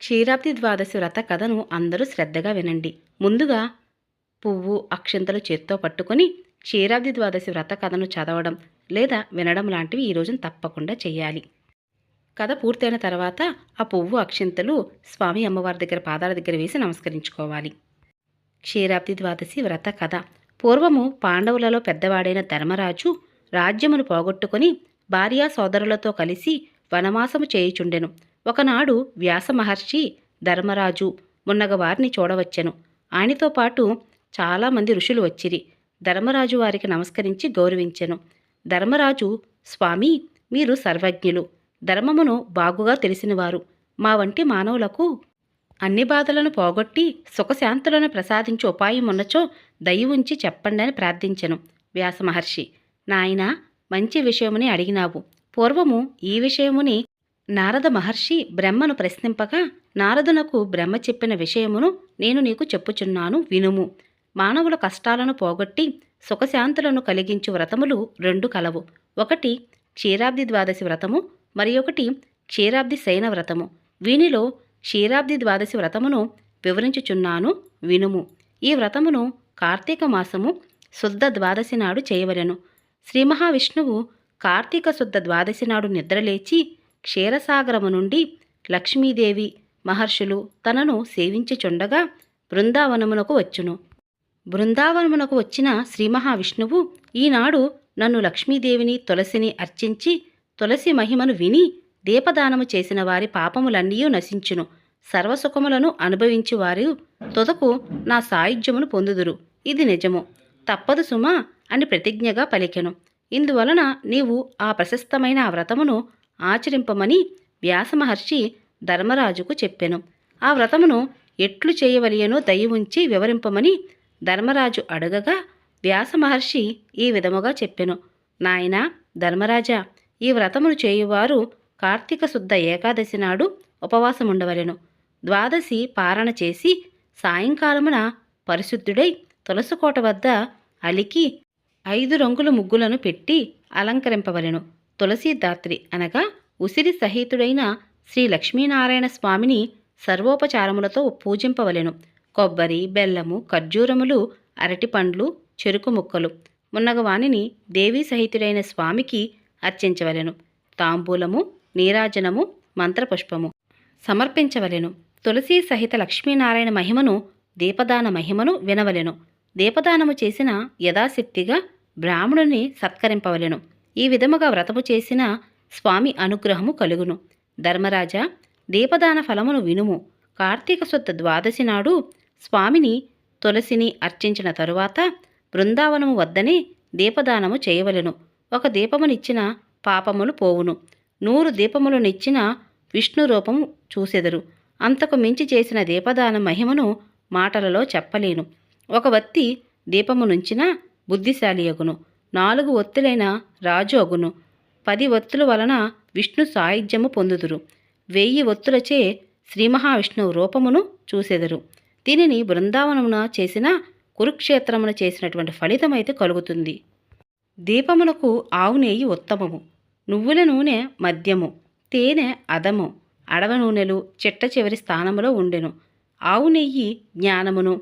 క్షీరాబ్ది ద్వాదశి వ్రత కథను అందరూ శ్రద్ధగా వినండి. ముందుగా పువ్వు అక్షంతలు చేత్తో పట్టుకొని క్షీరాబ్ది ద్వాదశి వ్రత కథను చదవడం లేదా వినడం లాంటివి ఈ రోజున తప్పకుండా చేయాలి కథ పూర్తయిన తర్వాత ఆ పువ్వు అక్షింతలు స్వామి అమ్మవారి దగ్గర పాదాల దగ్గర వేసి నమస్కరించుకోవాలి. క్షీరాబ్ది ద్వాదశి వ్రత కథ. పూర్వము పాండవులలో పెద్దవాడైన ధర్మరాజు రాజ్యమును పోగొట్టుకుని భార్యా సోదరులతో కలిసి వనవాసము చేయుచుండెను. ఒకనాడు వ్యాస మహర్షి ధర్మరాజు మున్నగవారిని చూడవచ్చెను. ఆయనతో పాటు చాలామంది ఋషులు వచ్చిరి. ధర్మరాజు వారికి నమస్కరించి గౌరవించెను. ధర్మరాజు స్వామి మీరు సర్వజ్ఞులు. ధర్మమును బాగుగా తెలిసినవారు. మా వంటి మానవులకు అన్ని బాధలను పోగొట్టి సుఖశాంతులను ప్రసాదించే ఉపాయం ఉన్నచో దయ ఉంచి చెప్పండి అని ప్రార్థించెను వ్యాస మహర్షి. నాయనా మంచి విషయముని అడిగినావు. పూర్వము ఈ విషయముని నారద మహర్షి బ్రహ్మను ప్రశ్నింపగా నారదునకు బ్రహ్మ చెప్పిన విషయమును నేను నీకు చెప్పుచున్నాను వినుము. మానవుల కష్టాలను పోగొట్టి సుఖశాంతులను కలిగించు వ్రతములు రెండు కలవు. ఒకటి క్షీరాబ్ది ద్వాదశి వ్రతము మరి ఒకటి క్షీరాబ్ది శయన వ్రతము. వీనిలో క్షీరాబ్ది ద్వాదశి వ్రతమును వివరించుచున్నాను వినుము. ఈ వ్రతమును కార్తీక మాసము శుద్ధ ద్వాదశి నాడు చేయవలెను. శ్రీ మహావిష్ణువు కార్తీక శుద్ధ ద్వాదశి నాడు నిద్రలేచి క్షీరసాగరము నుండి లక్ష్మీదేవి మహర్షులు తనను సేవించుచుండగా బృందావనమునకు వచ్చును. బృందావనమునకు వచ్చిన శ్రీ మహావిష్ణువు ఈనాడు నన్ను లక్ష్మీదేవిని తులసిని అర్చించి తులసి మహిమను విని దీపదానము చేసిన వారి పాపములన్నీ నశించును. సర్వసుఖములను అనుభవించి వారు తుదకు నా సాయుధ్యమును పొందుదురు. ఇది నిజము. తప్పదు సుమా అని ప్రతిజ్ఞగా పలికెను. ఇందువలన నీవు ఆ ప్రశస్తమైన ఆ వ్రతమును ఆచరింపమని వ్యాసమహర్షి ధర్మరాజుకు చెప్పెను. ఆ వ్రతమును ఎట్లు చేయవలయనో దయ ఉంచి వివరింపమని ధర్మరాజు అడగగా వ్యాసమహర్షి ఈ విధముగా చెప్పెను. నాయనా ధర్మరాజా ఈ వ్రతమును చేయువారు కార్తీక శుద్ధ ఏకాదశి నాడు ఉపవాసముండవలెను. ద్వాదశి పారణ చేసి సాయంకాలమున పరిశుద్ధుడై తులసికోట వద్ద అలికి ఐదు రంగుల ముగ్గులను పెట్టి అలంకరింపవలెను. తులసీదాత్రి అనగా ఉసిరి సహితుడైన శ్రీ లక్ష్మీనారాయణ స్వామిని సర్వోపచారములతో పూజింపవలెను. కొబ్బరి బెల్లము ఖర్జూరములు అరటిపండ్లు చెరుకు ముక్కలు మున్నగవాణిని దేవీ సహితుడైన స్వామికి అర్చించవలెను. తాంబూలము నీరాజనము మంత్రపుష్పము సమర్పించవలెను. తులసి సహిత లక్ష్మీనారాయణ మహిమను దీపదాన మహిమను వినవలెను. దీపదానము చేసిన యథాశక్తిగా బ్రాహ్మణుని సత్కరింపవలెను. ఈ విధముగా వ్రతము చేసిన స్వామి అనుగ్రహము కలుగును. ధర్మరాజా దీపదాన ఫలమును వినుము. కార్తీక శుద్ధ ద్వాదశి నాడు స్వామిని తులసిని అర్చించిన తరువాత బృందావనము వద్దనే దీపదానము చేయవలెను. ఒక దీపమునిచ్చిన పాపములు పోవును. నూరు దీపములనిచ్చిన విష్ణు రూపము చూసెదరు. అంతకు మించి చేసిన దీపదాన మహిమను మాటలలో చెప్పలేను. ఒక వత్తి దీపమునుంచిన బుద్ధిశాలి అగును నాలుగు ఒత్తులైన రాజు అగును. పది ఒత్తుల వలన విష్ణు సాయుధ్యము పొందుదురు. వెయ్యి ఒత్తులచే శ్రీ మహావిష్ణువు రూపమును చూసెదరు. దీనిని బృందావనమున చేసిన కురుక్షేత్రమున చేసినటువంటి ఫలితమైతే కలుగుతుంది. దీపమునకు ఆవు నెయ్యి ఉత్తమము. నువ్వుల నూనె మద్యము. తేనె అదము. అడవ నూనెలు చిట్ట చివరి స్థానములో ఉండెను. ఆవు నెయ్యి జ్ఞానమును.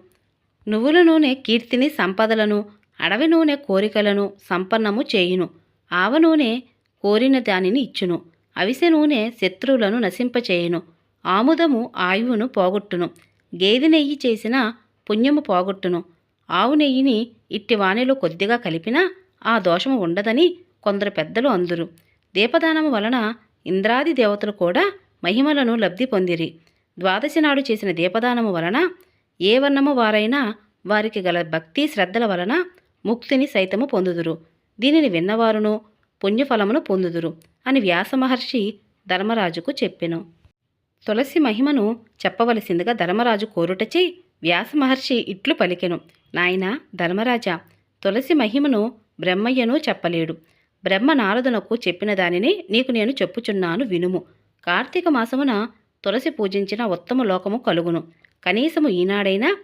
నువ్వుల నూనె కీర్తిని సంపదలను అడవి నూనె కోరికలను సంపన్నము చేయును. ఆవ నూనె కోరిన దానిని ఇచ్చును. అవిసె నూనె శత్రువులను నశింపచేయును. ఆముదము ఆయువును పోగొట్టును. గేదె నెయ్యి చేసిన పుణ్యము పోగొట్టును. ఆవు నెయ్యిని ఇట్టి వాణిలో కొద్దిగా కలిపినా ఆ దోషము ఉండదని కొందరు పెద్దలు అందురు. దీపదానము వలన ఇంద్రాది దేవతలు కూడా మహిమలను లబ్ధి పొందిరి. ద్వాదశి నాడు చేసిన దీపదానము వలన ఏ వర్ణము వారైనా వారికి గల భక్తి శ్రద్ధల వలన ముక్తిని సైతము పొందుదురు. దీనిని విన్నవారును పుణ్యఫలమును పొందుదురు అని వ్యాసమహర్షి ధర్మరాజుకు చెప్పెను. తులసి మహిమను చెప్పవలసిందిగా ధర్మరాజు కోరుటచే వ్యాసమహర్షి ఇట్లు పలికెను. నాయనా ధర్మరాజా తులసి మహిమను బ్రహ్మయ్యను చెప్పలేడు. బ్రహ్మ నారదునకు చెప్పిన దానిని నీకు నేను చెప్పుచున్నాను వినుము. కార్తీక మాసమున తులసి పూజించిన ఉత్తమ లోకము కలుగును. కనీసము ఈనాడైనా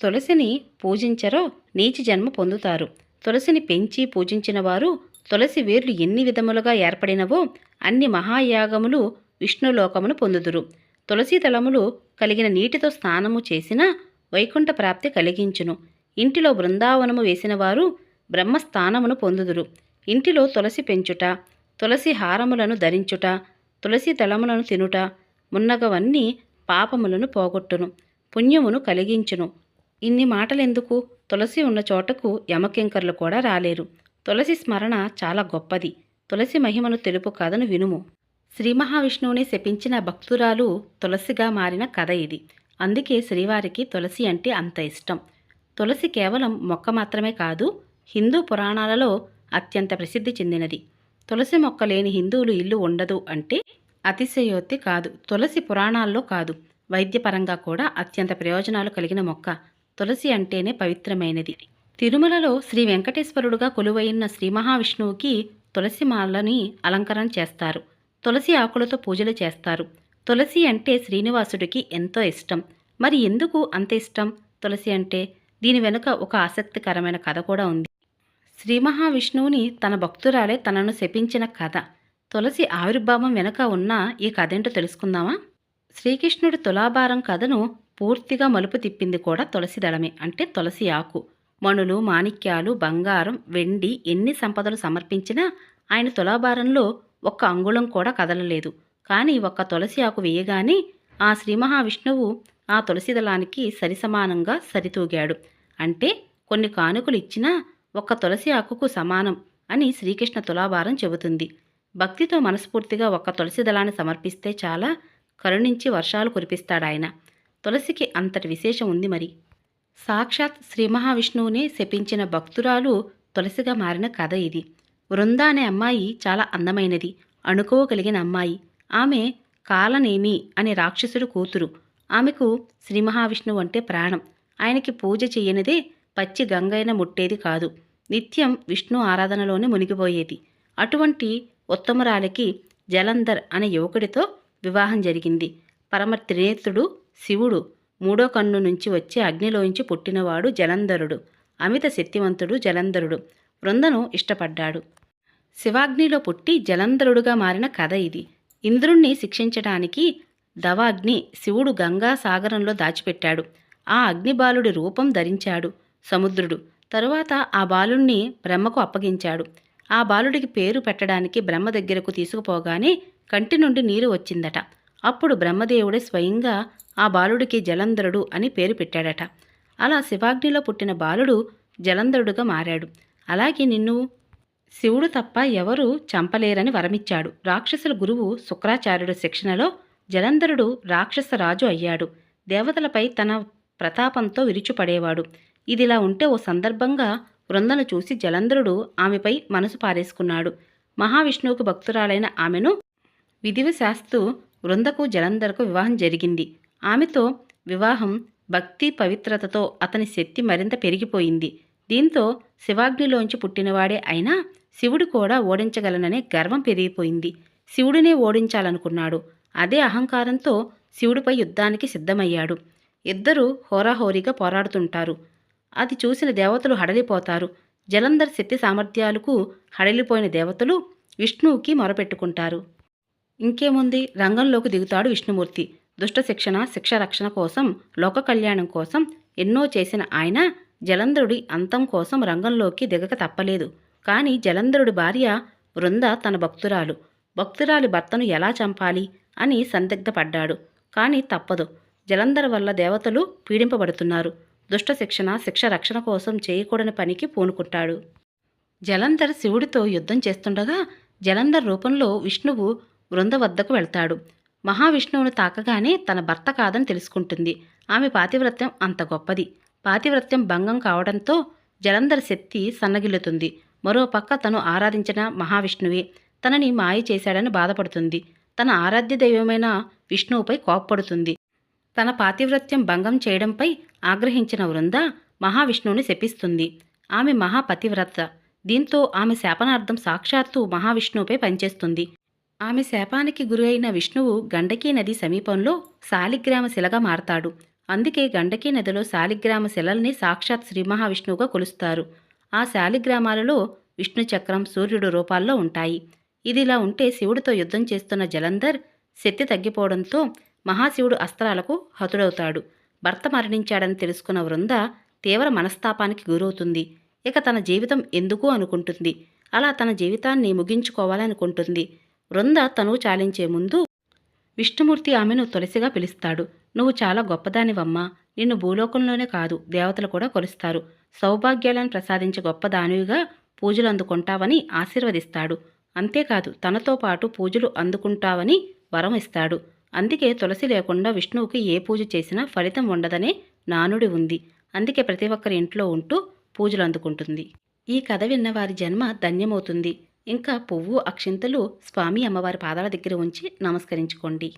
తులసిని పూజించరో నీచి జన్మ పొందుతారు. తులసిని పెంచి పూజించిన వారు తులసి వేర్లు ఎన్ని విధములుగా ఏర్పడినవో అన్ని మహాయాగములు విష్ణులోకమును పొందుదురు. తులసి తలములు కలిగిన నీటితో స్నానము చేసిన వైకుంఠ ప్రాప్తి కలిగించును. ఇంటిలో బృందావనము వేసిన వారు బ్రహ్మస్థానమును పొందుదురు. ఇంటిలో తులసి పెంచుట తులసి హారములను ధరించుట తులసి తలములను తినుట మున్నగవన్నీ పాపములను పోగొట్టును పుణ్యమును కలిగించును. ఇన్ని మాటలెందుకు? తులసి ఉన్న చోటకు యమకింకర్లు కూడా రాలేరు. తులసి స్మరణ చాలా గొప్పది. తులసి మహిమను తెలుపు కథను వినుము. శ్రీ మహావిష్ణువుని శపించిన భక్తురాలు తులసిగా మారిన కథ ఇది. అందుకే శ్రీవారికి తులసి అంటే అంత ఇష్టం. తులసి కేవలం మొక్క మాత్రమే కాదు హిందూ పురాణాలలో అత్యంత ప్రసిద్ధి చెందినది. తులసి మొక్క లేని హిందువులు ఇల్లు ఉండదు అంటే అతిశయోక్తి కాదు. తులసి పురాణాల్లో కాదు. వైద్యపరంగా కూడా అత్యంత ప్రయోజనాలు కలిగిన మొక్క. తులసి అంటేనే పవిత్రమైనది. తిరుమలలో శ్రీ వెంకటేశ్వరుడుగా కొలువైన శ్రీ మహావిష్ణువుకి తులసి మాలని అలంకరణ చేస్తారు. తులసి ఆకులతో పూజలు చేస్తారు. తులసి అంటే శ్రీనివాసుడికి ఎంతో ఇష్టం. మరి ఎందుకు అంత ఇష్టం? తులసి అంటే దీని వెనుక ఒక ఆసక్తికరమైన కథ కూడా ఉంది. శ్రీ మహావిష్ణువుని తన భక్తురాలే తనను శపించిన కథ. తులసి ఆవిర్భావం వెనుక ఉన్న ఈ కథ ఏంటో తెలుసుకుందామా? శ్రీకృష్ణుడి తులాభారం కథను పూర్తిగా మలుపు తిప్పింది కూడా తులసి దళమే అంటే తులసి ఆకు. మణులు మాణిక్యాలు బంగారం వెండి ఎన్ని సంపదలు సమర్పించినా ఆయన తులాభారంలో ఒక్క అంగుళం కూడా కదలలేదు. కానీ ఒక్క తులసి ఆకు వేయగానే ఆ శ్రీ మహావిష్ణువు ఆ తులసి దళానికి సరిసమానంగా సరితూగాడు. అంటే కొన్ని కానుకలు ఇచ్చినా ఒక్క తులసి ఆకుకు సమానం అని శ్రీకృష్ణ తులాభారం చెబుతుంది. భక్తితో మనస్ఫూర్తిగా ఒక్క తులసి దళాన్ని సమర్పిస్తే చాలా కరుణించి వర్షాలు కురిపిస్తాడాయన. తులసికి అంతటి విశేషం ఉంది మరి. సాక్షాత్ శ్రీ మహావిష్ణువునే శపించిన భక్తురాలు తులసిగా మారిన కథ ఇది. వృంద అనే అమ్మాయి చాలా అందమైనది అణుకోగలిగిన అమ్మాయి. ఆమె కాలనేమి అనే రాక్షసుడు కూతురు. ఆమెకు శ్రీ మహావిష్ణువు అంటే ప్రాణం. ఆయనకి పూజ చేయనిదే పచ్చి గంగైన ముట్టేది కాదు. నిత్యం విష్ణు ఆరాధనలోనే మునిగిపోయేది. అటువంటి ఉత్తమరాలికి జలంధర్ అనే యువకుడితో వివాహం జరిగింది. పరమ త్రినేత్రుడు శివుడు మూడో కన్ను నుంచి వచ్చే అగ్నిలోంచి పుట్టినవాడు జలంధరుడు. అమిత శక్తివంతుడు జలంధరుడు. వృందను ఇష్టపడ్డాడు. శివాగ్నిలో పుట్టి జలంధరుడుగా మారిన కథ ఇది. ఇంద్రుణ్ణి శిక్షించడానికి దవాగ్ని శివుడు గంగా సాగరంలో దాచిపెట్టాడు. ఆ అగ్నిబాలుడి రూపం ధరించాడు సముద్రుడు. తరువాత ఆ బాలుణ్ణి బ్రహ్మకు అప్పగించాడు. ఆ బాలుడికి పేరు పెట్టడానికి బ్రహ్మ దగ్గరకు తీసుకుపోగానే కంటి నుండి నీరు వచ్చిందట. అప్పుడు బ్రహ్మదేవుడే స్వయంగా ఆ బాలుడికి జలంధరుడు అని పేరు పెట్టాడట. అలా శివాగ్నిలో పుట్టిన బాలుడు జలంధరుడుగా మారాడు. అలాగే నిన్ను శివుడు తప్ప ఎవరూ చంపలేరని వరమిచ్చాడు. రాక్షసుల గురువు శుక్రాచార్యుడు శిక్షణలో జలంధరుడు రాక్షసరాజు అయ్యాడు. దేవతలపై తన ప్రతాపంతో విరుచుపడేవాడు. ఇదిలా ఉంటే ఓ సందర్భంగా వృందను చూసి జలంధరుడు ఆమెపై మనసు పారేసుకున్నాడు. మహావిష్ణువుకు భక్తురాలైన ఆమెను విధివశాస్తు వృందకు జలంధరకు వివాహం జరిగింది. ఆమెతో వివాహం భక్తి పవిత్రతతో అతని శక్తి మరింత పెరిగిపోయింది. దీంతో శివాగ్నిలోంచి పుట్టినవాడే అయినా శివుడు కూడా ఓడించగలననే గర్వం పెరిగిపోయింది. శివుడినే ఓడించాలనుకున్నాడు. అదే అహంకారంతో శివుడిపై యుద్ధానికి సిద్ధమయ్యాడు. ఇద్దరూ హోరాహోరీగా పోరాడుతుంటారు. అది చూసిన దేవతలు హడలిపోతారు. జలంధర్ శక్తి సామర్థ్యాలకు హడలిపోయిన దేవతలు విష్ణువుకి మొరపెట్టుకుంటారు. ఇంకేముంది? రంగంలోకి దిగుతాడు విష్ణుమూర్తి. దుష్ట శిక్షణ శిక్ష రక్షణ కోసం లోక కళ్యాణం కోసం ఎన్నో చేసిన ఆయన జలంధరుడి అంతం కోసం రంగంలోకి దిగక తప్పలేదు. కానీ జలంధరుడి భార్య వృంద తన భక్తురాలు. భక్తురాలి భర్తను ఎలా చంపాలి అని సందిగ్ధపడ్డాడు. కానీ తప్పదు. జలంధర్ వల్ల దేవతలు పీడింపబడుతున్నారు. దుష్ట శిక్షణ శిక్ష రక్షణ కోసం చేయకూడని పనికి పూనుకుంటాడు. జలంధర్ శివుడితో యుద్ధం చేస్తుండగా జలంధర్ రూపంలో విష్ణువు వృంద వద్దకు వెళ్తాడు. మహావిష్ణువును తాకగానే తన భర్త కాదని తెలుసుకుంటుంది. ఆమె పాతివ్రత్యం అంత గొప్పది. పాతివ్రత్యం భంగం కావడంతో జలంధర్ శక్తి సన్నగిల్లుతుంది. మరోపక్క తను ఆరాధించిన మహావిష్ణువే తనని మాయ చేశాడని బాధపడుతుంది. తన ఆరాధ్య దైవమైన విష్ణువుపై కోప్పడుతుంది. తన పాతివ్రత్యం భంగం చేయడంపై ఆగ్రహించిన వృంద మహావిష్ణువుని శపిస్తుంది. ఆమె మహాపతివ్రత. దీంతో ఆమె శాపనార్థం సాక్షాత్తు మహావిష్ణువుపై పనిచేస్తుంది. ఆమె శాపానికి గురైన విష్ణువు గండకీ నది సమీపంలో శాలిగ్రామ శిలగా మారతాడు. అందుకే గండకీ నదిలో శాలిగ్రామ శిలల్ని సాక్షాత్ శ్రీ మహావిష్ణువుగా కొలుస్తారు. ఆ శాలిగ్రామాలలో విష్ణు చక్రం సూర్యుడు రూపాల్లో ఉంటాయి. ఇదిలా ఉంటే శివుడితో యుద్ధం చేస్తున్న జలంధర్ శక్తి తగ్గిపోవడంతో మహాశివుడు అస్త్రాలకు హతుడవుతాడు. భర్త మరణించాడని తెలుసుకున్న వృంద తీవ్ర మనస్తాపానికి గురవుతుంది. ఇక తన జీవితం ఎందుకు అనుకుంటుంది? అలా తన జీవితాన్ని ముగించుకోవాలనుకుంటుంది. వృంద తనువు చాలించే ముందు విష్ణుమూర్తి ఆమెను తులసిగా పిలుస్తాడు. నువ్వు చాలా గొప్పదానివమ్మా. నిన్ను భూలోకంలోనే కాదు దేవతలు కూడా కొలుస్తారు. సౌభాగ్యాలను ప్రసాదించే గొప్ప దానివిగా పూజలు అందుకుంటావని ఆశీర్వదిస్తాడు. అంతేకాదు తనతో పాటు పూజలు అందుకుంటావని వరం ఇస్తాడు. అందుకే తులసి లేకుండా విష్ణువుకి ఏ పూజ చేసినా ఫలితం ఉండదనే నానుడి ఉంది. అందుకే ప్రతి ఒక్కరి ఇంట్లో ఉంటూ పూజలు అందుకుంటుంది. ఈ కథ విన్న వారి జన్మ ధన్యమవుతుంది. ఇంకా పువ్వు అక్షింతలు స్వామి అమ్మవారి పాదాల దగ్గర ఉంచి నమస్కరించుకోండి.